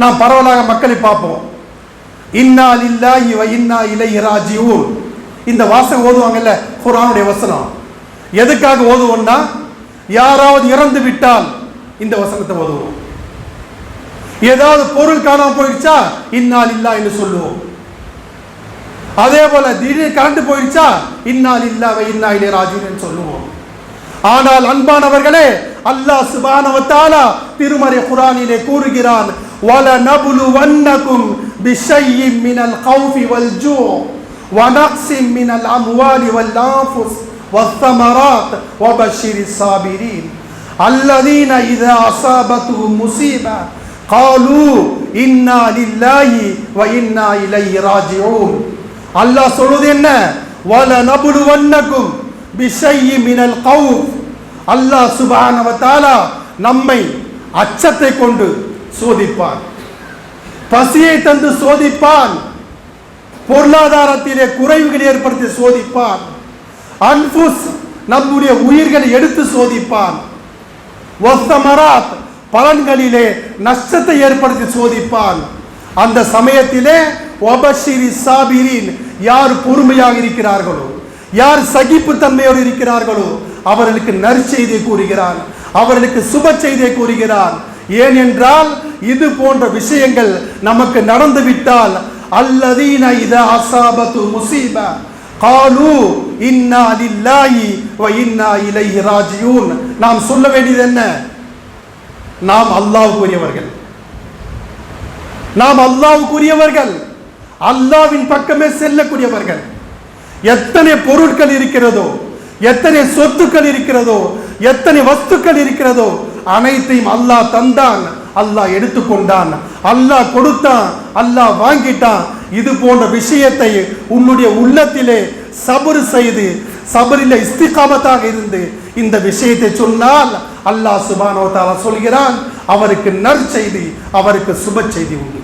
நாம் பரவலாக மக்களை பார்ப்போம். இன்னால் இல்லா இவ இன்னா இலை ராஜிஊன். இந்த வாசகம் ஓதுவாங்கல்ல? குரானுடைய வசனம். எதுக்காக ஓதுவோம்னா யாராவது இறந்து விட்டால் இந்த வசனத்தை ஓதுவோம். ஏதாவது பொருள் காணாமல் போயிடுச்சா? இன்னால் இல்லா என்று சொல்லுவோம். அதே போல திடீர் கரண்ட் போயிடுச்சா? இன்னால் இல்லாவ இன்னா இலே ராஜீவன் சொல்லுவோம். ஆனால் அன்பானவர்களே அல்லாஹ் சுபானவத்தாலா திருமறை குரானிலே கூறுகிறான் வல நபுலுவன்னகும் பிஷையின் மினல் கௌஃபி வல் ஜூ ونقص من الأموال والأنفس والثمرات وبشر الصابرين الذين إذا أصابتهم مصيبة قالوا إنا لله وإنا إليه راجعون அல்லாஹ் சொல்வது என்ன வல நபுலுவன்னகும் பிஷையி மினல் கௌஃப் அல்லாஹ் சுப்ஹானஹு வ தஆலா நம்மை அச்சத்தை கொண்டு சோதிப்பான். பசியை தந்து சோதிப்பான். பொருளாதாரத்திலே குறைவுகள் ஏற்படுத்தி சோதிப்பான். அன்புஸ் நம்முடைய உயிர்களை எடுத்து சோதிப்பான். ஒஸ்தமராத் பலன்களிலே நஷ்டத்தை ஏற்படுத்தி சோதிப்பான். அந்த சமயத்திலே ஒபஷிரி சாபிரின் யார் பொறுமையாக இருக்கிறார்களோ யார் சகிப்பு தன்மையோடு இருக்கிறார்களோ அவர்களுக்கு நற்செய்தியை கூறுகிறான். அவர்களுக்கு சுப செய்தியை கூறுகிறான். ஏனென்றால் இது போன்ற விஷயங்கள் நமக்கு நடந்து விட்டால் அல்லதீன இத அசாபத்து முசீபா காலு இன்னா லில்லாஹி வ இன்னா இலைஹி ராஜியூன். நாம் சொல்ல வேண்டியது என்ன? நாம் அல்லாஹ்வுக்குரியவர்கள். நாம் அல்லாஹ்வுக்குரியவர்கள். அல்லாஹ்வின் பக்கமே செல்லக்கூடியவர்கள். எத்தனை பொருட்கள் இருக்கிறதோ எத்தனை சொத்துக்கள் இருக்கிறதோ எத்தனை வஸ்துக்கள் இருக்கிறதோ அனைத்தையும் அல்லாஹ் தந்தான். அல்லாஹ் எடுத்துக்கொண்டான். அல்லாஹ் கொடுத்தான். அல்லாஹ் வாங்கிட்டான். இது போன்ற விஷயத்தை உன்னுடைய உள்ளத்திலே சபர் செய்து சபரில இஸ்திகாமத்தாக இருந்து இந்த விஷயத்தை சொன்னால் அல்லாஹ் சுபானோ தாலா சொல்கிறான் அவருக்கு நற்செய்தி அவருக்கு சுப செய்தி உண்டு.